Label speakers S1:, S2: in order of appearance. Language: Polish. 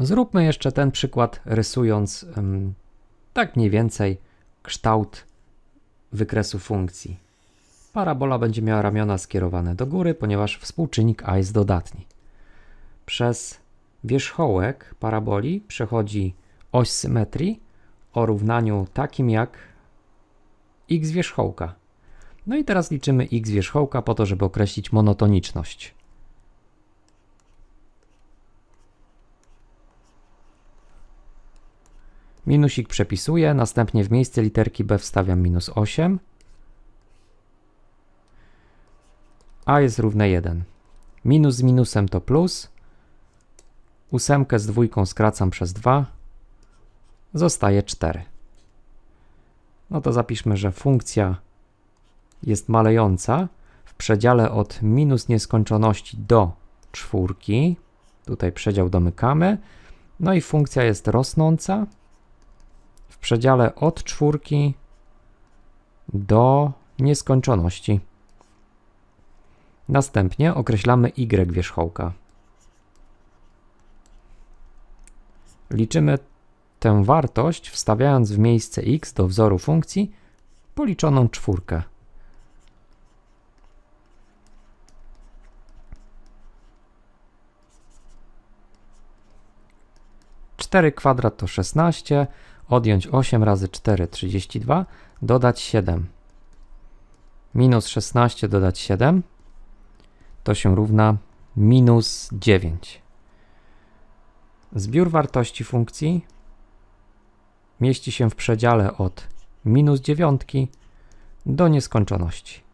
S1: Zróbmy jeszcze ten przykład, rysując em, tak mniej więcej kształt wykresu funkcji. Parabola będzie miała ramiona skierowane do góry, ponieważ współczynnik a jest dodatni. Przez wierzchołek paraboli przechodzi oś symetrii o równaniu takim jak x wierzchołka. No i teraz liczymy x wierzchołka po to, żeby określić monotoniczność. Minusik przepisuję, następnie w miejsce literki b wstawiam minus 8. a jest równe 1. Minus z minusem to plus. Ósemkę z dwójką skracam przez 2. Zostaje 4. No to zapiszmy, że funkcja jest malejąca w przedziale od minus nieskończoności do czwórki. Tutaj przedział domykamy. No i funkcja jest rosnąca w przedziale od czwórki do nieskończoności. Następnie określamy y wierzchołka. Liczymy tę wartość wstawiając w miejsce x do wzoru funkcji policzoną czwórkę. Cztery kwadrat to 16, odjąć 8 razy 4 32, dodać 7. Minus 16 dodać 7 to się równa minus 9. Zbiór wartości funkcji mieści się w przedziale od minus 9 do nieskończoności.